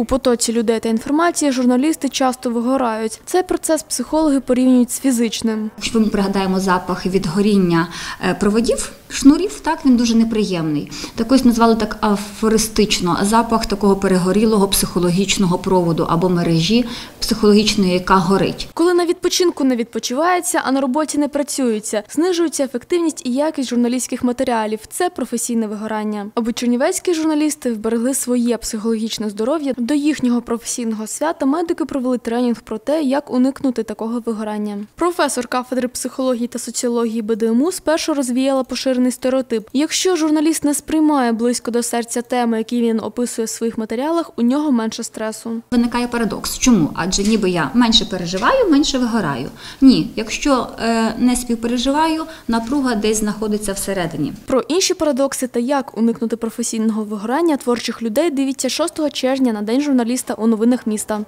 У потоці людей та інформації журналісти часто вигорають. Цей процес психологи порівнюють з фізичним. Якщо ми пригадаємо запах від горіння е, проводів, шнурів, так він дуже неприємний. Так ось назвали так афористично запах такого перегорілого психологічного проводу або мережі психологічної, яка горить. Коли на відпочинку не відпочивається, а на роботі не працюється, знижується ефективність і якість журналістських матеріалів. Це професійне вигорання. Аби чернівецькі журналісти вберегли своє психологічне здоров'я до їхнього професійного свята, медики провели тренінг про те, як уникнути такого вигорання. Професор кафедри психології та соціології БДМУ спершу розвіяла поширений стереотип. Якщо журналіст не сприймає близько до серця теми, які він описує в своїх матеріалах, у нього менше стресу. Виникає парадокс. Чому? Адже ніби я менше переживаю, менше вигораю. Ні, якщо е, не співпереживаю, напруга десь знаходиться всередині. Про інші парадокси та як уникнути професійного вигорання творчих людей дивіться 6 червня на День журналіста у новинах міста.